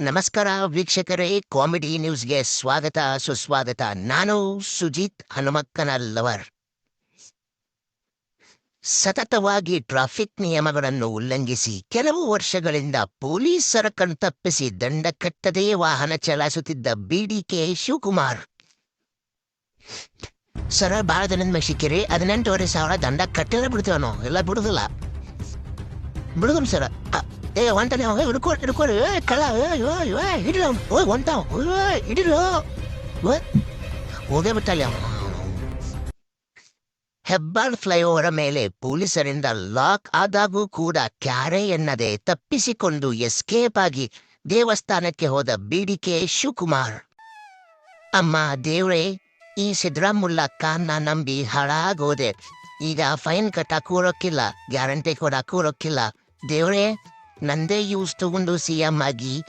ನಮಸ್ಕಾರ ವೀಕ್ಷಕರೇ, ಕಾಮಿಡಿ ನ್ಯೂಸ್ಗೆ ಸ್ವಾಗತ, ಸುಸ್ವಾಗತ. ನಾನು ಸುಜಿತ್ ಹನುಮಕ್ಕನಲ್ಲವರ್ ಸತತವಾಗಿ ಟ್ರಾಫಿಕ್ ನಿಯಮಗಳನ್ನು ಉಲ್ಲಂಘಿಸಿ ಕೆಲವು ವರ್ಷಗಳಿಂದ ಪೊಲೀಸರ ಕಣ್ತಪ್ಪಿಸಿ ದಂಡ ಕಟ್ಟದೇ ವಾಹನ ಚಲಾಯಿಸುತ್ತಿದ್ದ ಬಿಡಿಕೆ ಶಿವಕುಮಾರ್. ಸರ ಮೇಲೆ ಸಿಕ್ಕಿರಿ ಹದಿನೆಂಟುವರೆ ಸಾವಿರ ದಂಡ ಕಟ್ಟಿದ್ರೆ ಬಿಡ್ತೇವನು? ಎಲ್ಲ ಬಿಡುದಿಲ್ಲ. ಬಿಡುದನ್ ಸರ. ಏ ಹೊಂಟಾನೆ ಅವ ಹಿಡ್ಕೊ ಹಿಡ್ಕೊರಿ ಏ ಕಳ್ಳ ಏ ಯೋ ಏ ಹಿಡಿಲ ಓಯ್ ಹೊಂಟಾವ ಓಯ್ ಹಿಡಿಲು ಹೋಗೇ ಬಿಟ್ಟಲ್ಲ. ಅವ ಹೆಬ್ಬಾಳ್ ಫ್ಲೈಓವರ್ ಮೇಲೆ ಪೊಲೀಸರಿಂದ ಲಾಕ್ ಆದಾಗೂ ಕೂಡ ಕ್ಯಾರೆ ಎನ್ನದೆ ತಪ್ಪಿಸಿಕೊಂಡು ಎಸ್ಕೇಪ್ ಆಗಿ ದೇವಸ್ಥಾನಕ್ಕೆ ಹೋದ ಬಿಡಿಕೆ ಶಿವಕುಮಾರ್. ಅಮ್ಮ, ದೇವ್ರೇ, ಈ ಸಿದ್ದರಾಮುಲ್ಲ ಖಾನ್ನ ನಂಬಿ ಹಾಳಾಗೋದೆ. ಈಗ ಫೈನ್ ಕಟ್ಟಾಕೂರೋಕ್ಕಿಲ್ಲ ಗ್ಯಾರಂಟಿ ಕೂಡ ಕೂರೋಕ್ಕಿಲ್ಲ. ದೇವ್ರೇ ನಂದೇ ಯೂಸ್ ತಗೊಂಡು ಸಿ ಎಂ ಆಗಿ,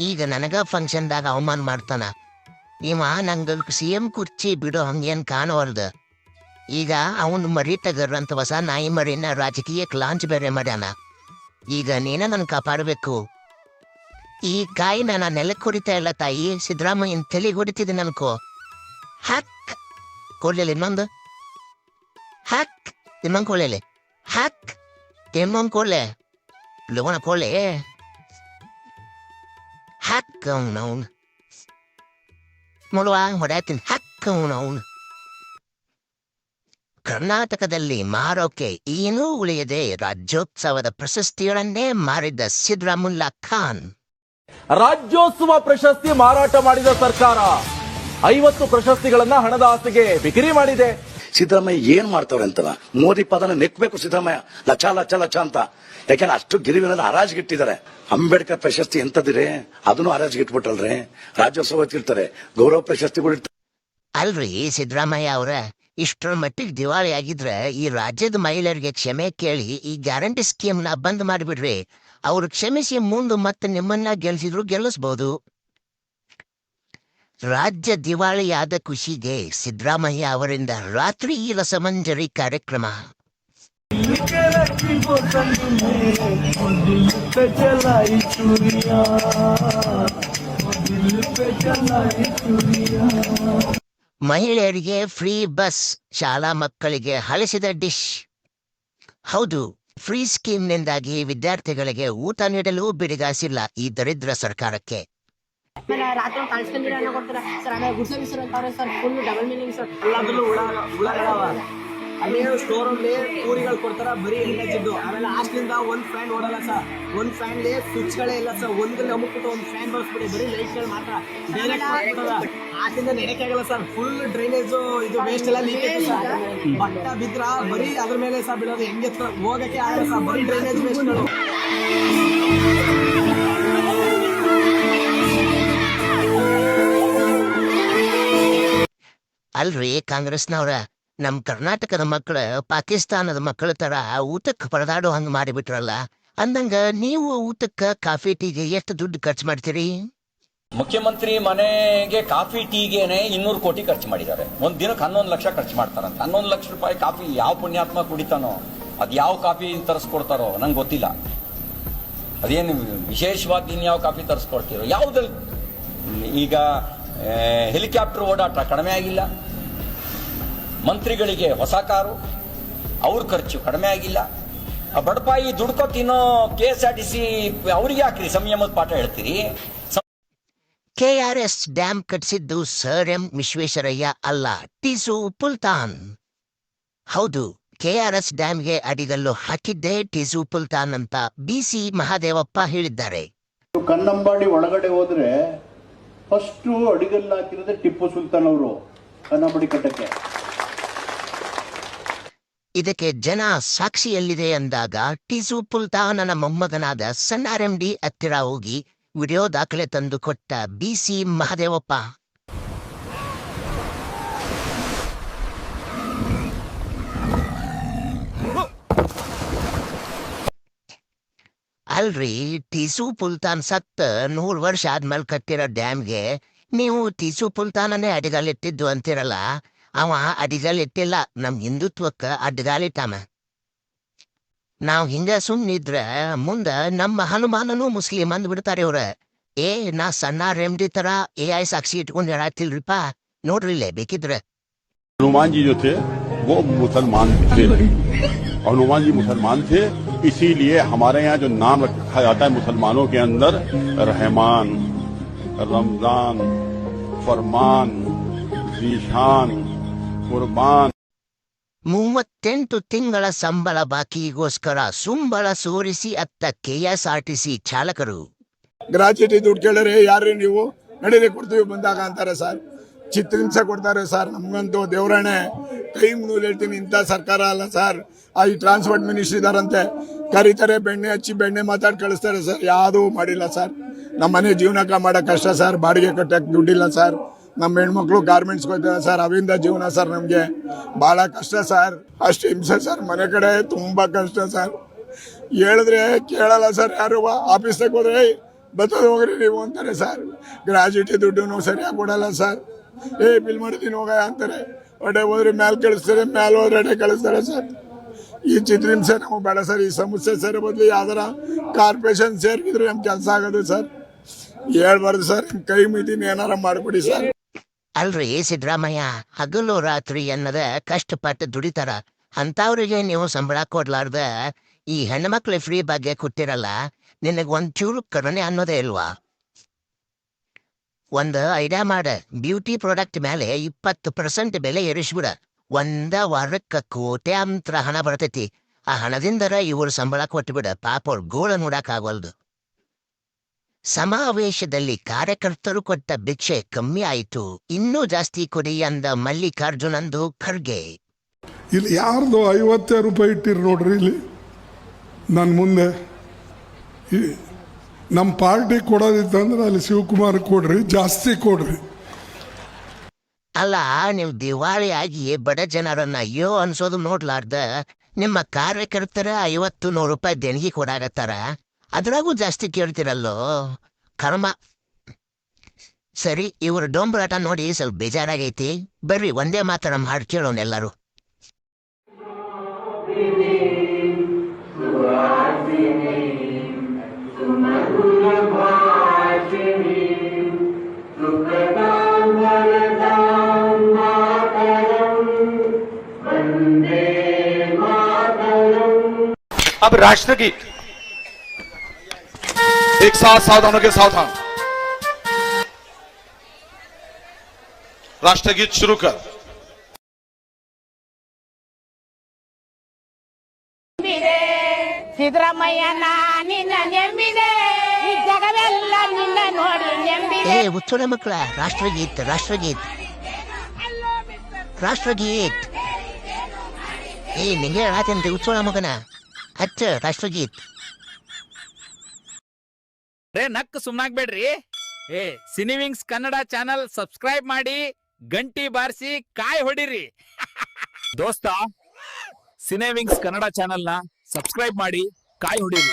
ಈಗ ನನಗ ಫಂಕ್ಷನ್ದಾಗ ಅವಮಾನ ಮಾಡ್ತಾನ. ಇವ ನಂಗ ಸಿ ಎಂ ಕುರ್ಚಿ ಬಿಡೋ ಹಂಗೇನ್ ಕಾಣವಲ್ದ. ಈಗ ಅವನು ಮರಿ ತಗರ್ ಹೊಸ ನಾಯಿ ಮರಿನ ರಾಜಕೀಯಕ್ಕೆ ಲಾಂಚ್ ಬೇರೆ ಮಾಡ್ಯಾನ. ಈಗ ನೀನ ನನ್ ಕಾಪಾಡಬೇಕು. ಈ ಕಾಯಿ ನಾನು ನೆಲಕ್ಕೆ ಹೊಡಿತಾ ಇಲ್ಲ ತಾಯಿ, ಸಿದ್ದರಾಮಯ್ಯನ ತಲೆಗೆ ಹೊಡಿತಿದ್ದೀನಿ ಅನ್ಕೋ ಹಕ್. ಕೊಡ್ಲಿಲ್ಲ ಇನ್ನೊಂದು. ಹಕ್. ಇನ್ನೊಂದು ಕೊಡ್ಲಿಲ್ಲ ಹಕ್. ಇನ್ನೊಂದು ಕೊಡ್ಲೆ. ಲೋನ ಕೊಡ್ಲೆ ಹಕ್ ಅವನವನು ಮುಳುವ ಹೊಡ್ಯಾತೀನಿ ಹಕ್ ಅವನವನು ಕರ್ನಾಟಕದಲ್ಲಿ ಮಾರೋಕೆ ಏನೂ ಉಳಿಯದೆ ರಾಜ್ಯೋತ್ಸವದ ಪ್ರಶಸ್ತಿಗಳನ್ನೇ ಮಾರಿದ್ದ ಸಿದ್ದರಾಮುಲ್ಲಾ ಖಾನ್ ರಾಜ್ಯೋತ್ಸವ ಪ್ರಶಸ್ತಿ ಮಾರಾಟ ಮಾಡಿದ ಸರ್ಕಾರ. ಐವತ್ತು ಪ್ರಶಸ್ತಿಗಳನ್ನ ಹಣದ ಆಸೆಗೆ ಬಿಕ್ರಿ ಮಾಡಿದೆ. ಸಿದ್ದರಾಮಯ್ಯ ಏನ್ ಮಾಡ್ತಾವ್ರೆ ಅಂತ ಮೋದಿ ಪದನ ನೆಕ್ಬೇಕು ಸಿದ್ದರಾಮಯ್ಯ. ಲಚ ಲಚ ಲಚ ಅಂತ. ಯಾಕೆಂದ್ರೆ ಅಷ್ಟು ಗಿರಿವಿನ ಹರಾಜಿಗಿಟ್ಟಿದ್ದಾರೆ. ಅಂಬೇಡ್ಕರ್ ಪ್ರಶಸ್ತಿ ಎಂತದಿರಿ ಅದನ್ನು ಹರಾಜಿಗಿಟ್ಬಿಟ್ರಲ್ರಿ? ರಾಜ್ಯೋತ್ಸವ ಇರ್ತಾರೆ. ಗೌರವ ಪ್ರಶಸ್ತಿಗಳು ಇರ್ತಾರೆ. ಅಲ್ರಿ, ಸಿದ್ದರಾಮಯ್ಯ ಅವರ, ಇಷ್ಟರ ಮಟ್ಟಿಗೆ ದಿವಾಳಿ ಆಗಿದ್ರೆ ಈ ರಾಜ್ಯದ ಮಹಿಳೆಯರಿಗೆ ಕ್ಷಮೆ ಕೇಳಿ ಈ ಗ್ಯಾರಂಟಿ ಸ್ಕೀಮ್ನ ಬಂದ್ ಮಾಡಿಬಿಡ್ರಿ. ಅವ್ರು ಕ್ಷಮಿಸಿ ಮುಂದೆ ಮತ್ತೆ ನಿಮ್ಮನ್ನ ಗೆಲ್ಸಿದ್ರು ಗೆಲ್ಲಿಸ್ಬೋದು. ರಾಜ್ಯ ದಿವಾಳಿಯಾದ ಖುಷಿಗೆ ಸಿದ್ದರಾಮಯ್ಯ ಅವರಿಂದ ರಾತ್ರಿ ರಸಮಂಜರಿ ಕಾರ್ಯಕ್ರಮ. ಮಹಿಳೆಯರಿಗೆ ಫ್ರೀ ಬಸ್, ಶಾಲಾ ಮಕ್ಕಳಿಗೆ ಹಳಸಿದ ಡಿಶ್. ಹೌದು, ಫ್ರೀ ಸ್ಕೀಮ್ನಿಂದಾಗಿ ವಿದ್ಯಾರ್ಥಿಗಳಿಗೆ ಊಟ ನೀಡಲು ಬಿಡಿಗಾಸಿಲ್ಲ ಈ ದರಿದ್ರ ಸರ್ಕಾರಕ್ಕೆ. ರಾತ್ರಿ ಕಳ್ಸ್ಕೊಂಡ್ಬಿಡಿ ಅನ್ನೋ ಕೊಡ್ತಾರೆ? ಸರ್ ಆಮೇಲೆ ಗುಡ್ಸ ಬಿಸರ್ ಅಂತಾರೆ sir full double meaning sir. ಎಲ್ಲದರಲ್ಲೂ ಹುಳ ಹುಳಗಳವ ಅಲ್ಲಿ ಸ್ಟೋರ್ ಅಲ್ಲಿ ಪೂರಿಗಳು ಕೊಡ್ತಾರ ಬರೀ ಎಣ್ಣೆಜಿದ್ದು ಆಮೇಲೆ ಲಾಸ್ಟ್ಲಿಂದ ಒಂದ್ ಫ್ಯಾನ್ ಓಡಲ್ಲ ಸರ್. ಒಂದ್ ಫ್ಯಾನ್ ಸ್ವಿಚ್ ಗಳೇ ಇಲ್ಲ ಸರ್. ಒಂದ್ ಅಮುಕ್ಬಿಟ್ಟು ಒಂದು ಫ್ಯಾನ್ ಬಳಸ್ಬಿಡಿ ಬರೀ ಲೈಟ್ಗಳು ಮಾತ್ರ. ನೆಡಕ್ಕೆ ಆಗಲ್ಲ ಸರ್. ಫುಲ್ ಡ್ರೈನೇಜ್ ಇದು ವೇಸ್ಟ್ ಎಲ್ಲ ಲೀಕ್ ಐತೆ ಸರ್. ಬಟ್ಟ ಬಿದ್ರ ಬರೀ ಅದ್ರ ಮೇಲೆ ಸರ್ ಬಿಡೋದು. ಹೆಂಗೆ ಹೋಗಕ್ಕೆ ಆಗಲ್ಲ ಸರ್. ಬರೀ ಡ್ರೈನೇಜ್ ವೇಸ್ಟ್ಗಳು ಅಲ್ರಿ, ಕಾಂಗ್ರೆಸ್ನವ್ರ, ನಮ್ ಕರ್ನಾಟಕದ ಮಕ್ಕಳು ಪಾಕಿಸ್ತಾನದ ಮಕ್ಕಳ ತರ ಊಟಕ್ಕೆ ಪರದಾಡೋ ಹಂಗ್ ಮಾಡಿಬಿಟ್ರಲ್ಲ, ಅಂದಂಗ ನೀವು ಊಟಕ್ಕೆ ಕಾಫಿ ಟೀಗೆ ಎಷ್ಟು ದುಡ್ಡು ಖರ್ಚು ಮಾಡ್ತೀರಿ? ಮುಖ್ಯಮಂತ್ರಿ ಮನೆಗೆ ಕಾಫಿ ಟೀಗೆನೆ ಇನ್ನೂರು ಕೋಟಿ ಖರ್ಚು ಮಾಡಿದ್ದಾರೆ. ಒಂದ್ ದಿನಕ್ಕೆ ಹನ್ನೊಂದು ಲಕ್ಷ ಖರ್ಚು ಮಾಡ್ತಾರಂತ ಹನ್ನೊಂದು ಲಕ್ಷ ರೂಪಾಯಿ ಕಾಫಿ ಯಾವ ಪುಣ್ಯಾತ್ಮ ಕುಡಿತಾನೋ, ಅದ್ ಯಾವ ಕಾಫಿ ತರಿಸ್ಕೊಡ್ತಾರೋ ನಂಗೆ ಗೊತ್ತಿಲ್ಲ. ಅದೇನು ವಿಶೇಷವಾದ ಇನ್ಯಾವ ಕಾಫಿ ತರಿಸ್ಕೊಡ್ತೀರೋ ಯಾವ್ದಲ್ಲಿ ಈಗ ಹೆಲಿಕಾಪ್ಟರ್ ಓಡಾಟ ಕಡಿಮೆ ಆಗಿಲ್ಲ. ಮಂತ್ರಿಗಳಿಗೆ ಹೊಸ ಕಾರು ಅವ್ರ ಖರ್ಚು ಕಡಿಮೆ ಆಗಿಲ್ಲ. ಆ ಬಡಪಾಯಿ ದುಡ್ಕೋ ತಿನ್ನೋ K S R T C ಅವ್ರಿಗೆ ಹಾಕ್ರಿ ಸಂಯಮದ ಪಾಠ ಹೇಳ್ತೀರಿ? ಎಸ್ ಡ್ಯಾಮ್ ಕಟ್ಟಿಸಿದ್ದು ಸರ್ ಎಂ ವಿಶ್ವೇಶ್ವರಯ್ಯ ಅಲ್ಲ ಟಿಸು ಪುಲ್ತಾನ್. ಹೌದು ಕೆ ಆರ್ ಎಸ್ ಡ್ಯಾಮ್ಗೆ ಅಡಿಗಲ್ಲು ಹಾಕಿದ್ದೇ ಟಿಸು ಪುಲ್ತಾನ್ ಅಂತ ಬಿಸಿ ಮಹಾದೇವಪ್ಪ ಹೇಳಿದ್ದಾರೆ. ಕನ್ನಂಬಾಡಿ ಒಳಗಡೆ ಹೋದ್ರೆ ಫಸ್ಟ್ ಅಡಿಗಲ್ಲು ಹಾಕಿರೋದೇ ಟಿಪ್ಪು ಸುಲ್ತಾನ್ ಅವರು ಕನ್ನಂಬಾಡಿ ಕಟ್ಟಕ್ಕೆ. ಇದಕ್ಕೆ ಜನ ಸಾಕ್ಷಿಯಲ್ಲಿದೆ ಅಂದಾಗ ಟಿಸು ಪುಲ್ತಾನನ ಮೊಮ್ಮಗನಾದ ಸಣ್ಣ ಆರ್ ಎಂ ಡಿ ಹತ್ತಿರ ಹೋಗಿ ವಿಡಿಯೋ ದಾಖಲೆ ತಂದು ಕೊಟ್ಟ ಬಿಸಿ ಮಹಾದೇವಪ್ಪ. ಅಲ್ರಿ ಟಿಸು ಪುಲ್ತಾನ್ ಸತ್ತ ನೂರು ವರ್ಷ ಆದ್ಮೇಲೆ ಕಟ್ಟಿರೋ ಡ್ಯಾಮ್ಗೆ ನೀವು ಟಿಸು ಪುಲ್ತಾನನೇ ಅಡಿಗಾಲಿಟ್ಟಿದ್ದು ಅಂತಿರಲ್ಲ? ಅವ ಅಡಿಗಾಲಿಟ್ಟಿಲ್ಲ ನಮ್ ಹಿಂದುತ್ವಕ್ಕ ಅಡ್ಗಾಲಿಟ್ಟಾಮ ನಾವ್ ಹಿಂಗ ಸುಮ್ನಿದ್ರ ಮುಂದ ನಮ್ಮ ಹನುಮಾನನು ಮುಸ್ಲಿಂ ಅಂದ್ ಬಿಡ್ತಾರೆ ಇವ್ರ ಏ ನಾ ಸಣ್ಣ ರೆಮ್ಡಿ ತರ ಎ ಐ ಸಾಕ್ಷಿ ಇಟ್ಕೊಂಡು ಹೇಳತ್ತಿಲ್ರಿಪ್ಪ ನೋಡ್ರಿಲ್ಲೇ ಬೇಕಿದ್ರೆ हनुमान जी जो थे वो मुसलमान थे और हनुमान जी मुसलमान थे इसीलिए हमारे यहाँ जो नाम रखा जाता है मुसलमानों के अंदर रहमान रमजान फरमान जीशान ಕುರ್ಬಾನ್. ಮೂವತ್ತೆಂಟು ತಿಂಗಳ ಸಂಬಳ ಬಾಕಿಗೋಸ್ಕರ ಸುಂಬಳ ಸೋರಿಸಿ ಅತ್ತ ಕೆಎಸ್ಆರ್ಟಿಸಿ ಚಾಲಕರು. ಗ್ರಾಚ್ಯುಟಿ ದುಡ್ಡು ಕೇಳಿದ್ರೆ ಯಾರು ನೀವು? ನಡೀಲಿ ಕೊಡ್ತೀವಿ ಬಂದಾಗ ಅಂತಾರೆ ಸರ್. ಚಿತ್ರಹಿಂಸೆ ಕೊಡ್ತಾರೆ ಸರ್. ನಮಗಂತೂ ದೇವರಣೆ. ಕೈ ಮುಗಿದು ಹೇಳ್ತೀನಿ ಇಂಥ ಸರ್ಕಾರ ಅಲ್ಲ ಸರ್. ಆ ಟ್ರಾನ್ಸ್ಪೋರ್ಟ್ ಮಿನಿಸ್ಟ್ರ್ ಇದ್ದಾರಂತೆ ಕರೀತಾರೆ ಬೆಣ್ಣೆ ಹಚ್ಚಿ ಬೆಣ್ಣೆ ಮಾತಾಡಿ ಕಳಿಸ್ತಾರೆ ಸರ್. ಯಾವುದೂ ಮಾಡಿಲ್ಲ ಸರ್. ನಮ್ಮ ಮನೆ ಜೀವನಕ್ಕೆ ಮಾಡೋ ಕಷ್ಟ ಸರ್. ಬಾಡಿಗೆ ಕಟ್ಟಕ್ಕೆ ದುಡ್ಡಿಲ್ಲ ಸರ್. ನಮ್ಮ ಹೆಣ್ಮಕ್ಳು ಗಾರ್ಮೆಂಟ್ಸ್ಗೆ ಹೋಗ್ತಾರೆ ಸರ್, ಅವಿಂದ ಜೀವನ ಸರ್ ನಮಗೆ. ಭಾಳ ಕಷ್ಟ ಸರ್. ಅಷ್ಟು ಹಿಂಸೆ ಸರ್. ಮನೆ ಕಡೆ ತುಂಬ ಕಷ್ಟ ಸರ್. ಹೇಳಿದ್ರೆ ಕೇಳಲ್ಲ ಸರ್ ಯಾರು. ಆಫೀಸ್ದಾಗ ಹೋದ್ರೆ ಬರ್ತದೆ ಹೋಗ್ರಿ ನೀವು ಅಂತಾರೆ ಸರ್. ಗ್ರಾಜ್ಯುಟಿ ದುಡ್ಡು ಸರಿಯಾಗಿ ಕೊಡಲ್ಲ ಸರ್. ಏ, ಬಿಲ್ ಮಾಡ್ತೀನಿ ಹೋಗ ಅಂತಾರೆ. ಒಡೆ ಹೋದ್ರೆ ಮ್ಯಾಲ್ ಕಳಿಸ್ತಾರೆ, ಮ್ಯಾಲ್ ಹೋದ್ರೆ ಅಡೆ ಕಳಿಸ್ತಾರೆ ಸರ್. ಈ ಚಿತ್ರಹಿಂಸೆ ನಮಗೆ ಬೇಡ ಸರ್. ಈ ಸಮಸ್ಯೆ ಸೇರೋ ಬದಲು ಯಾವ್ದಾರ ಕಾರ್ಪೊರೇಷನ್ ಸೇರಿದ್ರೆ ನಮ್ಮ ಕೆಲಸ ಆಗೋದು ಸರ್. ಹೇಳ್ಬಾರ್ದು ಸರ್. ಕೈ ಮಿತಿನ ಏನಾರ ಮಾಡಿಬಿಡಿ ಸರ್. ಅಲ್ರಿ ಸಿದ್ದರಾಮಯ್ಯ, ಹಗಲು ರಾತ್ರಿ ಅನ್ನದ ಕಷ್ಟಪಟ್ಟು ದುಡಿತಾರ. ಅಂಥವ್ರಿಗೆ ನೀವು ಸಂಬಳ ಕೊಡ್ಲಾರ್ದ ಈ ಹೆಣ್ಮಕ್ಳು ಫ್ರೀ ಬಗ್ಗೆ ಕೊಟ್ಟಿರಲ್ಲ ನಿನಗೆ ಒಂಚೂರು ಕರುಣೆ ಅನ್ನೋದೇ ಇಲ್ವಾ? ಒಂದು ಐಡಿಯಾ ಮಾಡ, ಬ್ಯೂಟಿ ಪ್ರಾಡಕ್ಟ್ ಮೇಲೆ ಇಪ್ಪತ್ತು ಪರ್ಸೆಂಟ್ ಬೆಲೆ ಏರಿಸ್ಬಿಡ. ಒಂದ ವಾರಕ್ಕ ಕೋಟ್ಯಾಂತರ ಹಣ ಬರ್ತೈತಿ. ಆ ಹಣದಿಂದರ ಇವರು ಸಂಬಳ ಕೊಟ್ಬಿಡ, ಪಾಪ ಅವ್ರ ಗೋಳ ನೋಡಕ್ ಆಗವಲ್ದು ಸಮಾವೇಶದಲ್ಲಿ ಕಾರ್ಯಕರ್ತರು ಕೊಟ್ಟ ಭಿಕ್ಷೆ ಕಮ್ಮಿ ಆಯಿತು. ಇನ್ನೂ ಜಾಸ್ತಿ ಕೊಡಿ ಅಂದ ಮಲ್ಲಿಕಾರ್ಜುನಂದು ಖರ್ಗೆ. ಇಲ್ಲಿ ಯಾರ್ದು ಐವತ್ತೇ ರೂಪಾಯಿ ಇಟ್ಟಿರಿ ನೋಡ್ರಿ ಇಲ್ಲಿ. ನನ್ನ ಮುಂದೆ. ಈ- ನಮ್ಮ ಪಾರ್ಟಿ ಕೊಡೋದಿತ್ತಂದ್ರೆ ಅಲ್ಲಿ ಶಿವಕುಮಾರ್ ಕೊಡ್ರಿ ಜಾಸ್ತಿ ಕೊಡ್ರಿ. ಅಲ್ಲ ನೀವು ದಿವಾಳಿ ಆಗಿ ಬಡ ಜನರನ್ನ ಅಯ್ಯೋ ಅನ್ಸೋದು ನೋಡ್ಲಾರ್ದ. ನಿಮ್ಮ ಕಾರ್ಯಕರ್ತರ ಐವತ್ತು ನೂರು ರೂಪಾಯಿ ದೇಣಿಗೆ ಕೊಡಾಕತ್ತಾರ. ಅದ್ರಾಗೂ ಜಾಸ್ತಿ ಕೇಳ್ತಿರಲ್ಲೋ ಕರ್ಮ ಸರಿ ಇವ್ರ ಡೊಂಬರಾಟ ನೋಡಿ ಸ್ವಲ್ಪ ಬೇಜಾರಾಗೈತಿ ಬರ್ರಿ ಒಂದೇ ಮಾತರಂ ಹಾಡು ಕೇಳೋಣ ಎಲ್ಲರೂ अब राष्ट्रगीत एक साथ सावधानों के सावधान राष्ट्रगीत शुरू कर ಸಿದ್ದರಾಮಯ್ಯನ ನಿನ್ನ ನೆಂಬಿದೆ ಈ ಜಗವೆಲ್ಲ ನಿನ್ನ ನೋಡಿ ನೆಂಬಿದೆ ಏ ಉಚ್ಚೋಳ ಮಕ್ಕಳ ರಾಷ್ಟ್ರಗೀತ್ ರಾಷ್ಟ್ರಗೀತ್ ರಾಷ್ಟ್ರಗೀತ್ ಏ ನಿಂಗೆ ಹೇಳಾತೇನ್ರಿ ಉಚ್ಚೋಳ ಮಗನ ಹಚ್ಚ ರಾಷ್ಟ್ರಗೀತ್ ರೇ ನಕ್ ಸುಮ್ನಾಗ್ಬೇಡ್ರಿ. ಏ, ಸಿನಿವಿಂಗ್ಸ್ ಕನ್ನಡ ಚಾನಲ್ ಸಬ್ಸ್ಕ್ರೈಬ್ ಮಾಡಿ, ಗಂಟಿ ಬಾರಿಸಿ, ಕಾಯಿ ಹೊಡಿರಿ. ದೋಸ್ತ, ಸಿನಿವಿಂಗ್ಸ್ ಕನ್ನಡ ಚಾನಲ್ನ ಸಬ್ಸ್ಕ್ರೈಬ್ ಮಾಡಿ, ಕಾಯಿ ಹೊಡಿರಿ.